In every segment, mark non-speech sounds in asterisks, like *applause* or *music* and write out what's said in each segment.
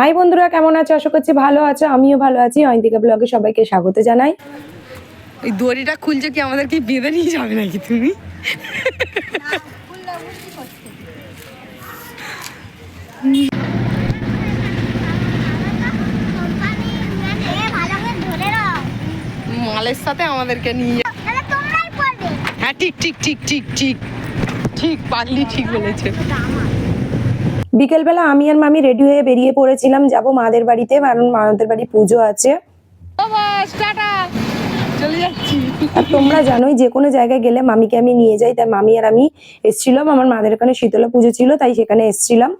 High বন্ধুরা, কেমন আছো? আশা করছি ভালো আছো। আমিও ভালো আছি। অয়ন্তিকা ব্লগে সবাইকে স্বাগত জানাই। এই দড়িটা খুলছে কি আমাদেরকে বেঁধে নিয়ে যাবে নাকি তুমি? মালের সাথে আমাদেরকে নিয়ে হ্যাঁ ঠিক ঠিক ঠিক ঠিক ঠিক ঠিক পাগলি ঠিক বলেছে। বিকেলবেলা আমি আর মামি রেডি হয়ে বেরিয়ে পড়েছিলাম যাব মাদের বাড়িতে কারণ মাদের বাড়ি পুজো আছে। আর তোমরা জানোই যে কোনো জায়গায় গেলে মামিকে আমি নিয়ে যাই তাই মামি আর আমি এসছিলাম। আমার মাদের ওখানে শীতলা পুজো ছিল তাই সেখানে এসছিলাম।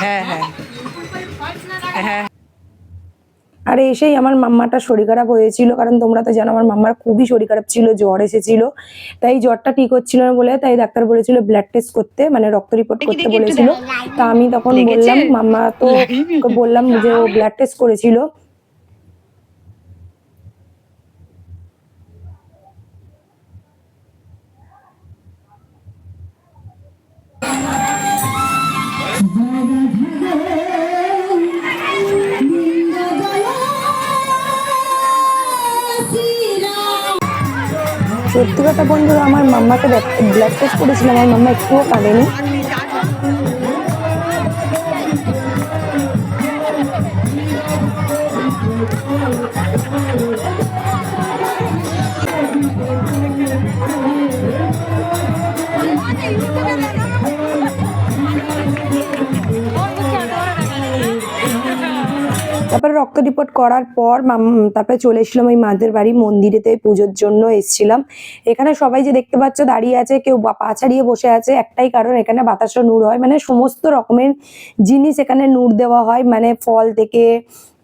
হ্যাঁ হ্যাঁ। হ্যাঁ। আর এসেই আমার মাম্মাটা শরীর খারাপ হয়েছিল কারণ তোমরা তো জানো আমার মাম্মার খুবই শরীর খারাপ ছিল জ্বর এসেছিল। তাই জ্বরটা ঠিক হচ্ছিল না বলে তাই ডাক্তার বলেছিল ব্লাড টেস্ট করতে মানে রক্ত রিপোর্ট করতে বলেছিল। তা আমি তখন বললাম মাম্মা তো *laughs* বললাম যে ও ব্লাড টেস্ট করেছিল। সত্যি কথা বন্ধুরা আমার মাম্মাকে ব্লাড টেস্ট করেছিলাম আমার মাম্মা একটুও কাঁদেনি। তারপরে রক্ত রিপোর্ট করার পর তারপরে চলে এসেছিলাম ওই মাদের বাড়ি, মন্দিরেতে পুজোর জন্য এসেছিলাম। এখানে সবাই যে দেখতে পাচ্ছ দাঁড়িয়ে আছে, কেউ পা ছাড়িয়ে বসে আছে, একটাই কারণ এখানে বাতাসও নূর হয়। মানে সমস্ত রকমের জিনিস এখানে নূর দেওয়া হয়। মানে ফল থেকে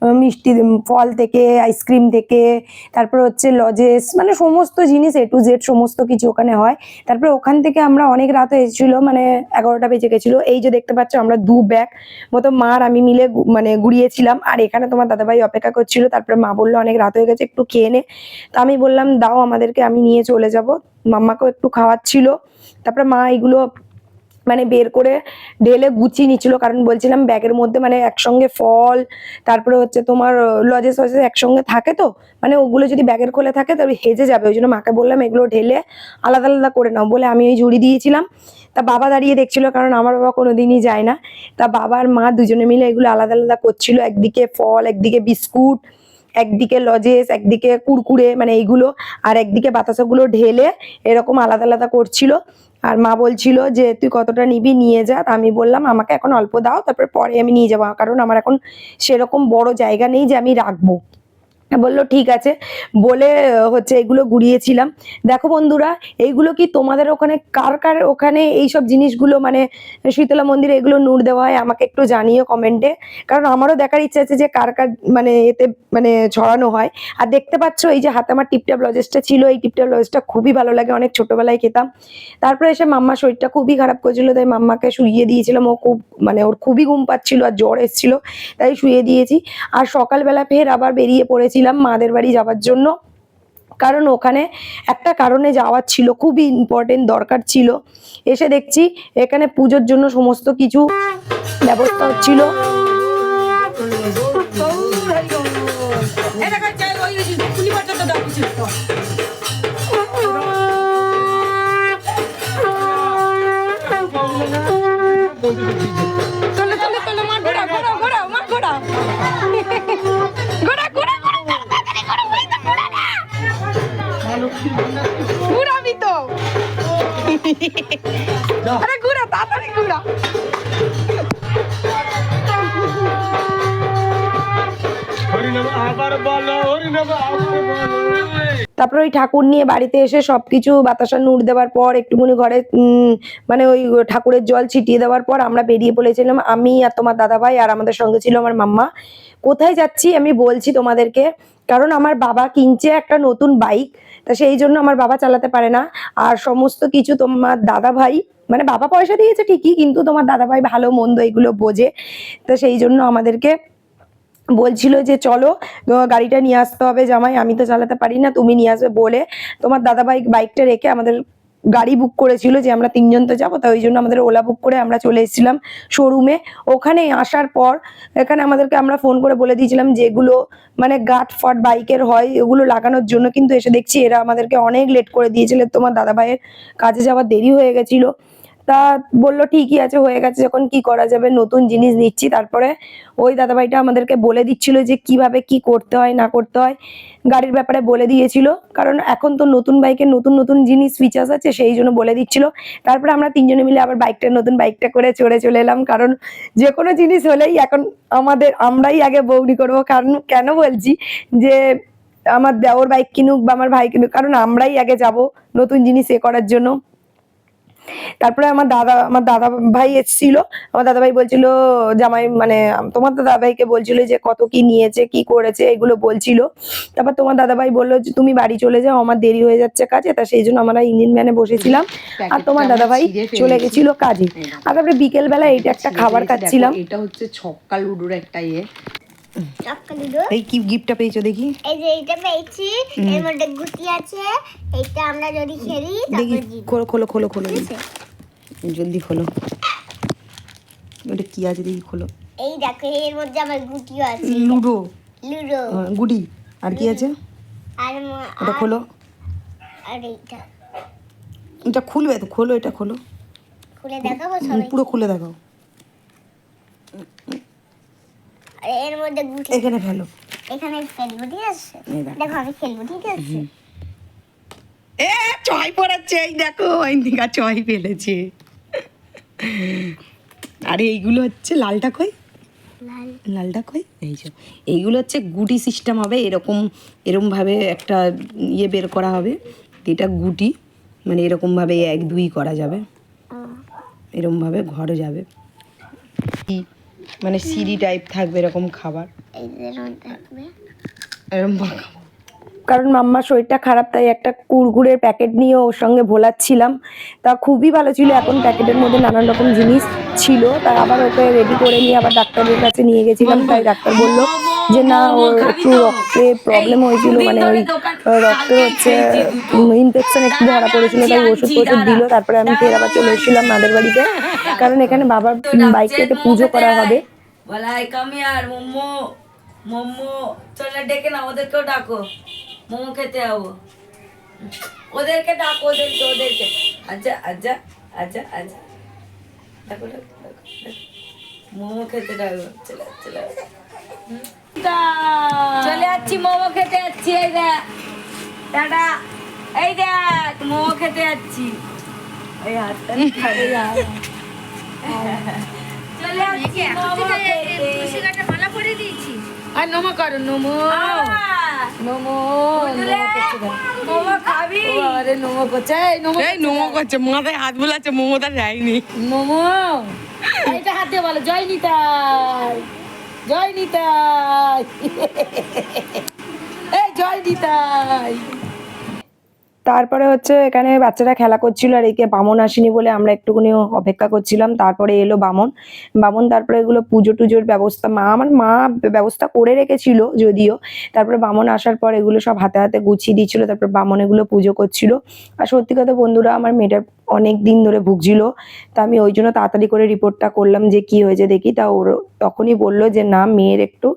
মিষ্টি ফল থেকে, আইসক্রিম থেকে, তারপর হচ্ছে লজেস মানে সমস্ত জিনিস এ টু জেড সমস্ত কিছু ওখানে হয়। তারপরে ওখান থেকে আমরা অনেক রাত এসেছিল মানে এগারোটা বেজে গেছিল। এই যে দেখতে পাচ্ছ আমরা দু ব্যাগ মতো মা আর আমি মিলে মানে গুড়িয়েছিলাম। আর এখানে তোমার দাদাভাই অপেক্ষা করছিল, তারপরে মা বলল, অনেক রাত হয়ে গেছে, একটু খেয়ে নে। তো আমি বললাম, দাও আমাদেরকে, আমি নিয়ে চলে যাব। মাম্মাকেও একটু খাওয়াচ্ছিল। তারপরে মা এগুলো মানে বের করে ঢেলে গুছিয়ে নিচ্ছিল। কারণ বলছিলাম ব্যাগের মধ্যে মানে একসঙ্গে ফল, তারপরে হচ্ছে তোমার লজেস ফজেস একসঙ্গে থাকে তো? মানে ওগুলো যদি ব্যাগের খোলে থাকে তবে হেজে যাবে। ওই জন্য মাকে বললাম এগুলো ঢেলে আলাদা আলাদা করে নাও বলে আমি ওই ঝুড়ি দিয়েছিলাম। তা বাবা দাঁড়িয়ে দেখছিল কারণ আমার বাবা কোনোদিনই যায় না। তা বাবা আর মা দুজনে মিলে এগুলো আলাদা আলাদা করছিল। একদিকে ফল, একদিকে বিস্কুট একদিকে লজেস, একদিকে কুরকুরে মানে এইগুলো, আর একদিকে বাতাসাগুলো ঢেলে এরকম আলাদা আলাদা করছিল। আর মা বলছিল যে, তুই কতটা নিবি? নিয়ে যা। আমি বললাম, আমাকে এখন অল্প দাও, তারপরে পরে আমি নিয়ে যাব। কারণ আমার এখন সেরকম বড় জায়গা নেই যে আমি রাখব। বলল, ঠিক আছে। বলে হচ্ছে এগুলো গুড়িয়েছিলাম। দেখো বন্ধুরা, এইগুলো কি তোমাদের ওখানে, কার কার ওখানে এইসব জিনিসগুলো মানে শীতলা মন্দিরে এগুলো নূর দেওয়া হয়, আমাকে একটু জানিও কমেন্টে। কারণ আমারও দেখার ইচ্ছা আছে যে কার কার মানে এতে মানে ছড়ানো হয়। আর দেখতে পাচ্ছ, এই যে হাতে আমার টিপটাপ লজেসটা ছিল, এই টিপটাপ লজেসটা খুবই ভালো লাগে, অনেক ছোটবেলায় খেতাম। তারপরে এসে মাম্মা শরীরটা খুবই খারাপ করেছিল, তাই মাম্মাকে শুইয়ে দিয়েছিলাম। ও খুব মানে ওর খুবই ঘুম পাচ্ছিল আর জ্বর এসেছিল, তাই শুয়ে দিয়েছি। আর সকালবেলা ফের আবার বেরিয়ে পড়েছিলাম মাদের বাড়ি যাওয়ার জন্য। কারণ ওখানে একটা কারণে যাওয়ার ছিল, খুবই ইম্পর্টেন্ট দরকার ছিল। এসে দেখছি এখানে পুজোর জন্য সমস্ত কিছু ব্যবস্থা হচ্ছিল। চলে আরে ঘুরা তাড়াতাড়ি ঘুরা। তারপরে ওই ঠাকুর নিয়ে বাড়িতে এসে সবকিছু বাতাসা নূর দেওয়ার পর, একটুখানি ঘরে মানে ওই ঠাকুরের জল ছিটিয়ে দেওয়ার পর আমরা বেরিয়ে পড়েছিলাম। আমি আর তোমার দাদাভাই আর আমাদের সঙ্গে ছিল আমার মাম্মা। কোথায় যাচ্ছি আমি বলছি তোমাদেরকে, কারণ আমার বাবা কিনছে একটা নতুন বাইক, তা সেই জন্য আমার বাবা চালাতে পারে না। আর সমস্ত কিছু তোমার দাদা ভাই মানে বাবা পয়সা দিয়েছে ঠিকই, কিন্তু তোমার দাদা ভাই ভালো মন্দ এগুলো বোঝে। তা সেই জন্য আমাদেরকে বলছিল যে চলো গাড়িটা নিয়ে আসতে হবে জামাই, আমি তো চালাতে পারি না, তুমি নিয়ে আসবে বলে তোমার দাদা বাইক বাইকটা রেখে আমাদের গাড়ি বুক করেছিল যে আমরা তিনজন তো যাব তাই ওই জন্য আমাদের ওলা বুক করে আমরা চলে এসেছিলাম শোরুমে ওখানে আসার পর এখানে আমাদেরকে আমরা ফোন করে বলে দিয়েছিলাম যেগুলো মানে গাট ফাট বাইকের হয়, এগুলো লাগানোর জন্য কিন্তু এসে দেখছি এরা আমাদেরকে অনেক লেট করে দিয়েছিল, তোমার দাদা ভাইয়ের কাজে যাওয়ার দেরি হয়ে গেছিল। তা বলল, ঠিকই আছে, হয়ে গেছে। যখন কি করা যাবে? নতুন জিনিস নিচ্ছি। তারপরে ওই দাদাভাইটা আমাদেরকে বলে দিচ্ছিল যে, কীভাবে কি করতে হয়, না করতে হয়? গাড়ির ব্যাপারে বলে দিয়েছিল। কারণ এখন তো নতুন বাইকের নতুন নতুন জিনিস ফিচার্স আছে, সেই জন্য বলে দিচ্ছিল। তারপরে আমরা তিনজনে মিলে আবার বাইকটা, নতুন বাইকটা করে চড়ে চলে এলাম। কারণ যে কোনো জিনিস হলেই এখন আমাদের, আমরাই আগে বৌনি করব। কারণ কেন বলছি যে, আমার দেওর বাইক কিনুক বা আমার ভাই কিনুক, কারণ আমরাই আগে যাব নতুন জিনিস এ করার জন্য। তারপরে আমার দাদা আমার দাদা ভাই এসেছিল। আমার দাদা ভাই বলছিল জামাই মানে তোমার দাদা ভাইকে বলছিল যে কত কি নিয়েছে কি করেছে এগুলো বলছিল। তারপর তোমার দাদা ভাই বলল যে তুমি বাড়ি চলে যাও আমার দেরি হয়ে যাচ্ছে কাজে তা সেই জন্য আমরা ইঞ্জিন ম্যানে বসেছিলাম। আর তোমার দাদা ভাই চলে গেছিল কাজে। আর তারপরে বিকেল বেলা এইটা একটা খাবার খাচ্ছিলাম। এটা হচ্ছে ছক্কা লুডোর একটা ইয়ে। এই কি গিফটটা পেয়েছ দেখি? এই যে এইটা পেয়েছি। এর মধ্যে গুটি আছে। এইটা আমরা যদি খেলি দেখি। খোলো খোলো খোলো খোলো জলদি খোলো। ওটা কি আছে দেখি খোলো। এই দেখো এর মধ্যে আমার গুটিও আছে। লুডো। লুডো। গুডি আর কি আছে? আর ওটা আর- খোলো। আর এইটা। এটা খুলবে তো? খোলো এটা খোলো। খুলে দেখাবো সবাই পুরো খুলে দেখাও। এর মধ্যে গুটি। এখানে ফেলো। এখানে ফেলব ঠিক আছে? দেখো। আমি খেলব ঠিক আছে? এ চয় পড়াচ্ছে এই দেখো ইন্দিকা চয় ফেলেছে। আরে এইগুলো হচ্ছে লালটা কই? লাল। লালটা কই? এই যে এইগুলো হচ্ছে গুটি সিস্টেম হবে এরকম এরকম ভাবে একটা ইয়ে বের করা হবে। এটা গুটি মানে এরকম ভাবে এক দুই করা যাবে। ও, এরকম ঘরে যাবে। মানে সিডি টাইপ থাকবে এরকম খাবার। এরকম কারণ মাম্মার শরীরটা খারাপ তাই একটা কুরকুরের প্যাকেট নিয়ে ওর সঙ্গে ভোলাচ্ছিলাম। তা খুবই ভালো ছিল এখন প্যাকেটের মধ্যে নানান রকম জিনিস ছিল। তা আবার ওকে রেডি করে নিয়ে আবার ডাক্তারের কাছে নিয়ে গেছিলাম তাই ডাক্তার বলল যে না ওর একটু রক্তে প্রবলেম হয়েছিল মানে ওই রক্তে হচ্ছে ইনফেকশন একটু ধরা পড়েছিল তাই ওষুধ ফষুধ দিল তারপরে আমি ফের আবার চলে এসেছিলাম মাদের বাড়িতে। কারণ এখানে বাবার বাইক থেকে পুজো করা হবে। মোমো মোমো। চলে ডেকে না ওদেরকেও ডাকো। মোমো খেতে যাব। ওদেরকে ডাকো ওদেরকে ওদেরকে। আচ্ছা আচ্ছা আচ্ছা আচ্ছা। ডাকো ডাকো ডাকো ডাকো। মোমো খেতে ডাকো। চলে চলে মোমো খেতে যাচ্ছি এই দেখ। টাটা এই দেখ মোমো খেতে যাচ্ছি। এই হাতটা *laughs* খাবে চলে যাচ্ছি মোমো খেতে। আর নমো করো নমো মোমো মোমো খাবি? আরে নমো করছে। এই নমো এই নমো করছে। মাথায় হাত বোলাচ্ছে মোমোটা যায়নি। মোমো। এটা হাতে বলো জয় নিতাই। জয় নিতাই। *laughs* এই জয় নিতাই। তারপরে হচ্ছে এখানে বাচ্চারা খেলা করছিল আর একে বামন আসেনি বলে আমরা একটুখানি অপেক্ষা করছিলাম। তারপরে এলো বামন। বামন তারপরে এগুলো পুজো টুজোর ব্যবস্থা, মা, আমার মা ব্যবস্থা করে রেখেছিল যদিও। তারপরে বামন আসার পর এগুলো সব হাতে হাতে গুছিয়ে দিচ্ছিল তারপর বামন এগুলো পুজো করছিল। আর সত্যি কথা বন্ধুরা, আমার মেয়েটার অনেক দিন ধরে ভুগছিল। তা আমি ওই জন্য তাড়াতাড়ি করে রিপোর্টটা করলাম যে কি হয়েছে দেখি। তা ওর তখনই বলল যে, না, মেয়ের একটু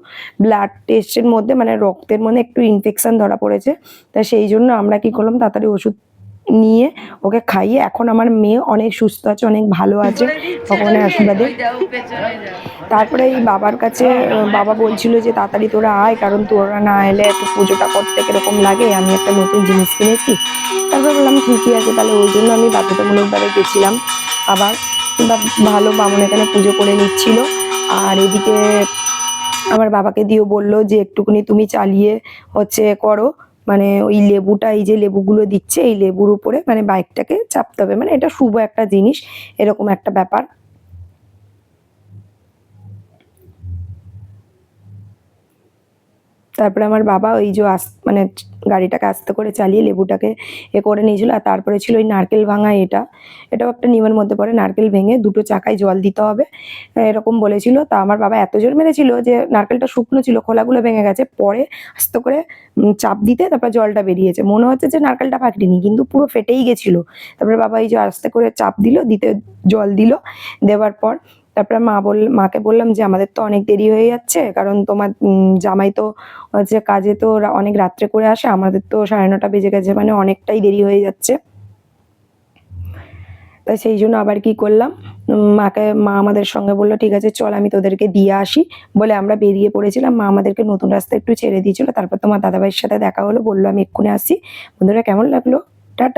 ব্লাড টেস্টের মধ্যে মানে রক্তের মধ্যে একটু ইনফেকশান ধরা পড়েছে। তা সেই জন্য আমরা কি করলাম, তাড়াতাড়ি ওষুধ নিয়ে ওকে খাইয়ে এখন আমার মেয়ে অনেক সুস্থ আছে, অনেক ভালো আছে। ভগবানের আশীর্বাদে। তারপরে এই বাবার কাছে, বাবা বলছিল যে, তাড়াতাড়ি তোরা আয়, কারণ তোরা না এলে একটু পুজোটা করতে কীরকম লাগে? আমি একটা নতুন জিনিস কিনেছি। তারপর বললাম, ঠিকই আছে, তাহলে ওই জন্য আমি বাধ্যতামূলকভাবে গেছিলাম। আবার ভালো বামন এখানে পুজো করে নিচ্ছিল। আর এদিকে আমার বাবাকে দিয়েও বলল যে, একটুখানি তুমি চালিয়ে হচ্ছে করো। মানে ওই লেবুটা, এই যে লেবুগুলো দিচ্ছে, এই লেবুর উপরে মানে বাইকটাকে চাপতে হবে। মানে এটা শুভ একটা জিনিস, এরকম একটা ব্যাপার। তারপরে আমার বাবা ওই যে আস মানে গাড়িটাকে আস্তে করে চালিয়ে লেবুটাকে এ করে নিয়েছিল আর তারপরে ছিল ওই নারকেল ভাঙা এটা। এটাও একটা নিয়মের মধ্যে পড়ে, নারকেল ভেঙে দুটো চাকায় জল দিতে হবে। এরকম বলেছিল। তা আমার বাবা এত জোর মেরেছিল যে নারকেলটা শুকনো ছিল, খোলাগুলো ভেঙে গেছে। পরে আস্তে করে চাপ দিতে তারপর জলটা বেরিয়েছে। মনে হচ্ছে যে নারকেলটা ফাটেনি, কিন্তু পুরো ফেটেই গেছিল। তারপরে বাবা এই যে আস্তে করে চাপ দিল, দিতে জল দিল। দেওয়ার পর তারপরে মা বল, মাকে বললাম যে, আমাদের তো অনেক দেরি হয়ে যাচ্ছে, কারণ তোমার জামাই তো হচ্ছে কাজে তো অনেক রাত্রে করে আসে, আমাদের তো সাড়ে নটা বেজে গেছে মানে অনেকটাই দেরি হয়ে যাচ্ছে। তাই সেই জন্য আবার কি করলাম মাকে, মা আমাদের সঙ্গে বলল, ঠিক আছে, চল আমি তোদেরকে দিয়ে আসি। বলে আমরা বেরিয়ে পড়েছিলাম, মা আমাদেরকে নতুন রাস্তা একটু ছেড়ে দিয়েছিল, তারপর তোমার দাদাভাইয়ের সাথে দেখা হলো, বলল, আমি এক্ষুনি আসি বন্ধুরা, কেমন লাগল? টাটা।